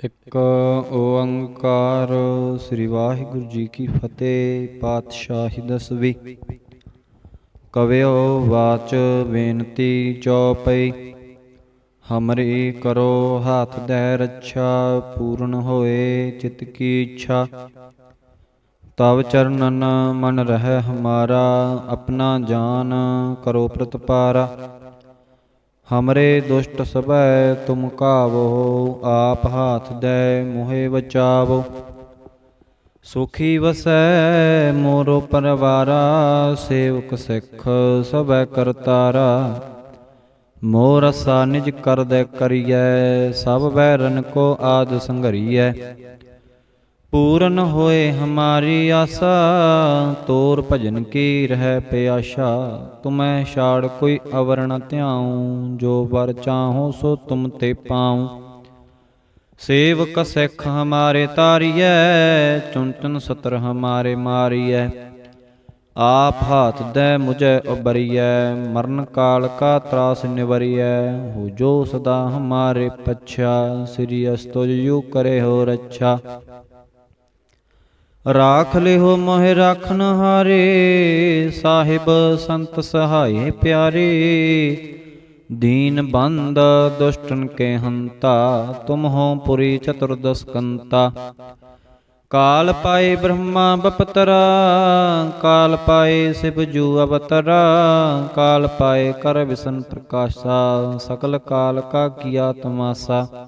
ਇੱਕ ਓੰਕਾਰ ਸ੍ਰੀ ਵਾਹਿਗੁਰੂ ਜੀ ਕੀ ਫਤਿਹ, ਪਾਤਸ਼ਾਹੀ ਦਸਵੀ। ਕਵਿਓ ਵਾਚ ਬੇਨਤੀ ਚਉਪਈ ਹਮਰੀ ਕਰੋ ਹੱਥ ਦੇ ਰੱਛਾ, ਪੂਰਨ ਹੋਏ ਚਿਤ ਕੀ ਇੱਛਾ। ਤਵ ਚਰਨਨ ਮਨ ਰਹਿ ਹਮਾਰਾ, ਆਪਣਾ ਜਾਨ ਕਰੋ ਪ੍ਰਤਪਾਰਾ। ਹਮਰੇ ਦੁਸ਼ਟ ਸਭੈ ਤੁਮ ਕਾਵੋ ਆਪ ਹਾਥ ਦੈ ਮੋਹਿ ਬਚਾਵੋ ਸੁਖੀ ਵਸੈ ਮੋਰੋ ਪਰਵਾਰਾ ਸੇਵਕ ਸਿੱਖ ਸਭੈ ਕਰਤਾਰਾ ਮੋਰ ਅਸਾ ਨਿਜ ਕਰਦੈ ਕਰੀਐ ਸਭ ਬੈਰਨ ਕੋ ਆਦ ਸੰਘਰੀਐ ਪੂਰਨ ਹੋਏ ਹਮਾਰੀ ਆਸਾ, ਤੋਰ ਭਜਨ ਕੀ ਰਹਿ ਪਿਆਸ਼ਾ, ਤੁਮੈ ਛਾੜ ਕੋਈ ਅਵਰ ਨ ਧਿਆਉ, ਜੋ ਵਰ ਚਾਹੋ ਸੋ ਤੁਮ ਤੇ ਪਾਉ। ਸੇਵਕ ਸਿੱਖ ਹਮਾਰੇ ਤਾਰੀਐ ਚੁਨ ਸਤਰ ਹਮਾਰੇ ਮਾਰੀਐ। ਆਪ ਹਾਥ ਦੇ ਮੁਝੈ ਉਬਰੀਐ ਮਰਨ ਕਾਲ ਕਾ ਤਰਾਸ ਨਿਵਰੀਐ। ਹੋ ਜੋ ਸਦਾ ਹਮਾਰੇ ਪਛਾ, ਸ੍ਰੀ ਅਸਤੁਜ ਯੂ ਕਰੇ ਹੋ ਰੱਛਾ। ਰਾਖ ਲਿਓ ਮੋਹਿ ਰਾਖਨ ਹਾਰੇ, ਸਾਹਿਬ ਸੰਤ ਸਹਾਏ ਪਿਆਰੇ। ਦੀਨ ਬੰਦ ਦੁਸ਼ਟਨ ਕੇ ਹੰਤਾ ਤੁਮ ਹੋ ਪੁਰੀ ਚਤੁਰਦਸ ਕੰਤਾ। ਕਾਲ ਪਾਏ ਬ੍ਰਹਮਾ ਬਪਤਰਾ, ਕਾਲ ਪਾਏ ਸਿਵ ਜੂ ਅਵਤਰਾ, ਕਾਲ ਪਾਏ ਕਰ ਵਿਸ਼ਨ ਪ੍ਰਕਾਸ਼ਾ, ਸਕਲ ਕਾਲ ਕਾ ਕੀਆ ਤਮਾਸਾ।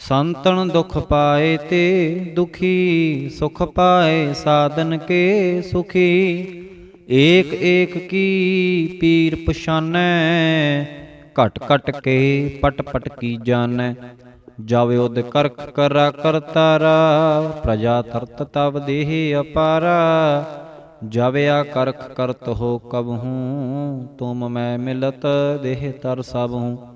ਸੰਤਨ ਦੁਖ ਪਾਏ ਤੇ ਦੁਖੀ, ਸੁਖ ਪਾਏ ਸਾਧਨ ਕੇ ਸੁਖੀ। ਏਕ ਏਕ ਕੀ ਪੀਰ ਪਛਾਨੈ, ਘਟ ਘਟ ਕੇ ਪਟ ਪਟ ਕੀ ਜਾਣੈ ਜਾਵੇ ਉਦ ਕਰਖ ਕਰਾ ਕਰਤਾਰਾ, ਪ੍ਰਜਾ ਤਰਤ ਤਬ ਦੇਹ ਅਪਾਰਾ। ਜਵਿਆ ਕਰਖ ਕਰਤ ਹੋ ਕਬਹੂ ਤੁਮ ਮੈਂ ਮਿਲਤ ਦੇਹ ਤਰ ਸਭ ਹੂੰ।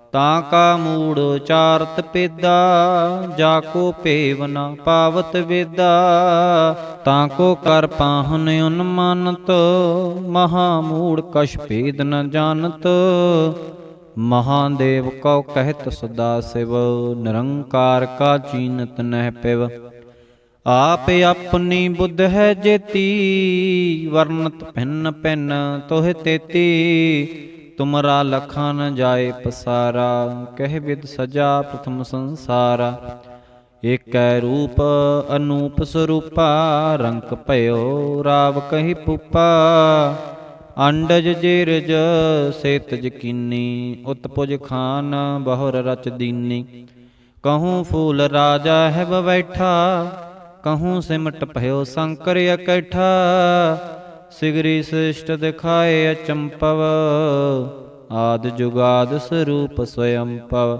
ਤਾਂ ਕਾ ਮੂੜ ਚਾਰਤ ਪੇਦਾ, ਜਾ ਕੋ ਭੇਵ ਨ ਪਾਵਤ ਵੇਦਾ। ਤਾਂ ਕੋ ਕਰ ਪਾਹਨ ਉਨਮਾਨਤ, ਮਹਾ ਮੂੜ ਕਛ ਭੇਦ ਨ ਜਾਣਤ। ਮਹਾਦੇਵ ਕਉ ਕਹਿਤ ਸਦਾ ਸਿਵ, ਨਿਰੰਕਾਰ ਕਾ ਚੀਨਤ ਨਹਿ ਪਿਵ। ਆਪ ਆਪਣੀ ਬੁੱਧ ਹੈ ਜੇਤੀ ਵਰਨਤ ਭਿੰਨ ਭਿੰਨ ਤੋਹ ਤੇਤੀ। ਤੁਮਰਾ ਲਖਾਂ ਨ ਜਾਏ ਪਸਾਰਾ, ਕਹਿ ਵਿਦ ਸਜਾ ਪ੍ਰਥਮ ਸੰਸਾਰਾ। ਏਕੈ ਰੂਪ ਅਨੂਪ ਸਰੂਪਾ, ਰੰਕ ਭਇਓ ਰਾਵ ਕਹੀ ਪੁਪਾ। ਅੰਡਜ ਜੇਰਜ ਸੇਤਜ ਕੀਨੀ, ਉਤਪੁਜ ਖਾਨ ਬਹੁਰ ਰਚ ਦੀਨੀ। ਕਹੂੰ ਫੂਲ ਰਾਜਾ ਹੈ ਬੈਠਾ, ਕਹੂੰ ਸਿਮਟ ਭਇਓ ਸੰਕਰ ਇਕੱਠਾ ਸਿਗਰੀ ਸ੍ਰਿਸ਼ਟ ਦਿਖਾਏ ਅਚੰਪਵ, ਆਦ ਜੁਗਾਦ ਸਰੂਪ ਸਵਯੰ ਪਵ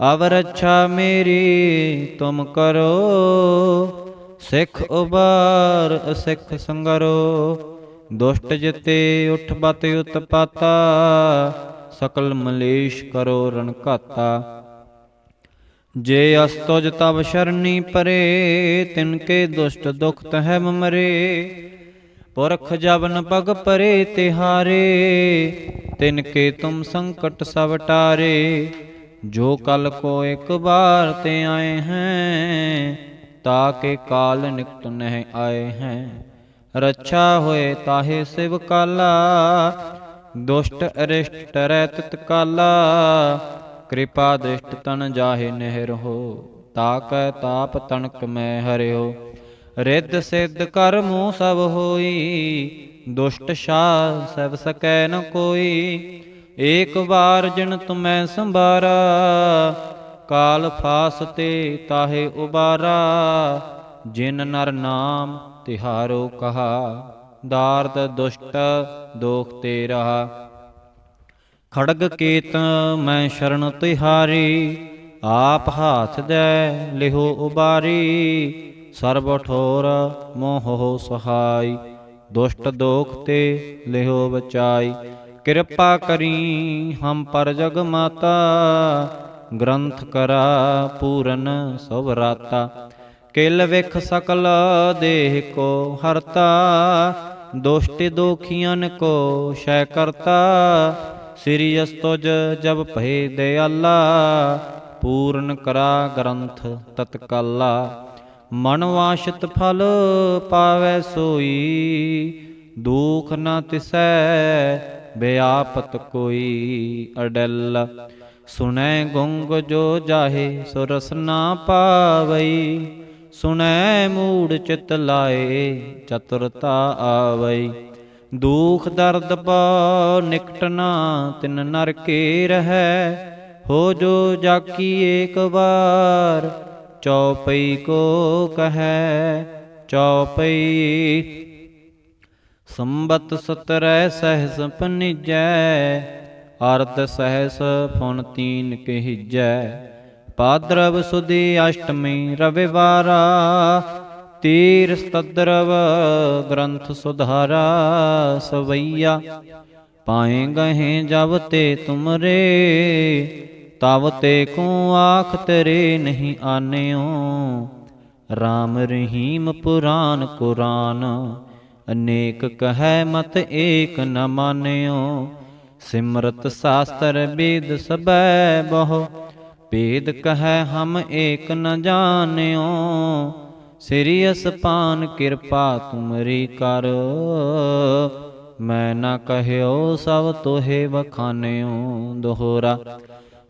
ਅਵਰ ਅੱਛਾ ਮੇਰੀ, ਤੁਮ ਕਰੋ, ਸਿੱਖ ਉਬਾਰ ਅਸਿੱਖ ਸੰਗਰੋ। ਦੁਸ਼ਟ ਜਿਤੇ ਉਠ ਬਤ ਉਤਪਾਤਾ ਸਕਲ ਮਲੇਸ਼ ਕਰੋ ਰਣ ਘਾਤਾ। ਜੇ ਅਸਤੁਜ ਤਵ ਸ਼ਰਨੀ ਪਰੇ ਤਿਨਕੇ ਦੁਸ਼ਟ ਦੁਖਤ ਤਹਿ ਮਰੇ ਪੁਰਖ ਜਵਨ ਪਗ ਪਰੇ ਤਿਹਾਰੇ, ਤਿਨ ਕੇ ਤੁਮ ਸੰਕਟ ਸਭ ਟਾਰੇ। ਜੋ ਕਲ ਕੋ ਇੱਕ ਬਾਰ ਤੇ ਆਏ ਹੈ, ਤਾ ਕੇ ਕਾਲ ਨਿਕਟ ਨਹਿ ਆਏ ਹੈ। ਰੱਛਾ ਹੋਏ ਤਾਹੇ ਸਿਵ ਕਾਲਾ, ਦੁਸ਼ਟ ਅਰਿਸ਼ਟ ਟਰੈ ਤਿਤ ਕਾਲਾ ਕਿਰਪਾ ਦ੍ਰਿਸ਼ਟ ਤਨ ਜਾਹੇ ਨਹਿਰ ਹੋ, ਤਾ ਕੈ ਤਾਪ ਤਣਕ ਰਿੱਧ ਸਿੱਧ ਕਰਮੋ ਸਭ ਹੋਈ, ਦੁਸ਼ਟ ਸ਼ਾਹ ਸਭ ਸਕੈ ਨ ਕੋਈ। ਏਕ ਵਾਰ ਜਿਨ ਤੁਮੈ ਸੰਭਾਰਾ, ਕਾਲ ਫਾਸ ਤੇ ਤਾਹੇ ਉਬਾਰਾ। ਜਿਨ ਨਰ ਨਾਮ ਤਿਹਾਰੋ ਕਹਾ, ਦਾਰਦ ਦੁਸ਼ਟ ਦੋਖ ਤੇ ਰਹਾ ਖੜਗ ਕੇਤ ਮੈਂ ਸ਼ਰਨ ਤਿਹਾਰੀ, ਆਪ ਹਾਥ ਦੇ ਲਿਹੋ ਉਬਾਰੀ। ਸਰਬ ਠੋਰ ਮੋਹ ਸਹਾਈ, ਦੁਸ਼ਟ ਦੋਖ ਤੇ ਲਿਹੋ ਬਚਾਈ। ਕਿਰਪਾ ਕਰੀ ਹਮ ਪਰ ਜਗ ਮਾਤਾ, ਗ੍ਰੰਥ ਕਰਾ ਪੂਰਨ ਸਭ ਰਾਤਾ। ਕਿਲ ਵਿਖ ਸਕਲ ਦੇਹ ਕੋ ਹਰਤਾ, ਦੁਸ਼ਟ ਦੋਖੀਆਂ ਕੋ ਸ਼ੈ ਕਰਤਾ। ਸ੍ਰੀ ਅਸਤੁਜ ਜਬ ਭਏ ਦਿਆਲਾ, ਪੂਰਨ ਕਰਾ ਗ੍ਰੰਥ ਤਤਕਾਲਾ। ਮਨ ਵਾਸ਼ਿਤ ਫਲ ਪਾਵੈ ਸੋਈ, ਦੁਖ ਨਾ ਤਿਸੈ ਬਿਆਪਤ ਕੋਈ ਅਡਲ। ਸੁਣੈ ਗੁੰਗ ਜੋ ਜਾਹੇ, ਸੋ ਰਸ ਨਾ ਪਾਵਈ। ਸੁਣੈ ਮੂੜ ਚਿਤ ਲਾਏ, ਚਤੁਰਤਾ ਆਵਈ। ਦੁਖ ਦਰਦ ਪਾ ਨਿਕਟ ਨਾ, ਤਿਨ ਨਰ ਕੇ ਰਹੈ। ਹੋ ਜੋ ਜਾਕੀ ਏਕ ਵਾਰ ਚੌਪਈ ਕੋ ਕਹੈ, ਚੌਪਈ ਸੰਬਤ ਸਤਰੈ ਸਹਿਸ ਪਨਿਜੈ ਅਰਧ ਸਹਿਸ ਫੁਨ ਤੀਨ ਕਹਿਜੈ। ਪਾਦਰਵ ਸੁਦੀ ਅਸ਼ਟਮੀ ਰਵਿਵਾਰਾ ਤੀਰ ਸਤਦਰਵ ਗ੍ਰੰਥ ਸੁਧਾਰਾ, ਸਵਈਆ ਪਾਏ ਗਹੇ ਜਬ ਤੇ ਤੁਮਰੇ ਤਵ ਤੇ ਕੋ ਆਖ ਤੇਰੇ ਨਹੀਂ ਆਨਿਓ। RAM ਰਹੀਮ ਪੁਰਾਨ ਕੁਰਾਨ, ਅਨੇਕ ਕਹੈ ਮਤ ਏਕ ਨ ਮਾਨਿਓ। ਸਿਮਰਤ ਸਾਸਤਰ ਬੇਦ ਸਬੈ ਬਹੁ, ਭੇਦ ਕਹੈ ਹਮ ਏਕ ਨ ਜਾਣਿਓ। ਸ੍ਰੀ ਅਸਪਾਨ ਕਿਰਪਾ ਤੁਮਰੀ ਕਰ, ਮੈਂ ਨਾ ਕਹਿਓ ਸਭ ਤੋਹੇ ਵਖਾਨਿਓ। ਦੋਹਰਾ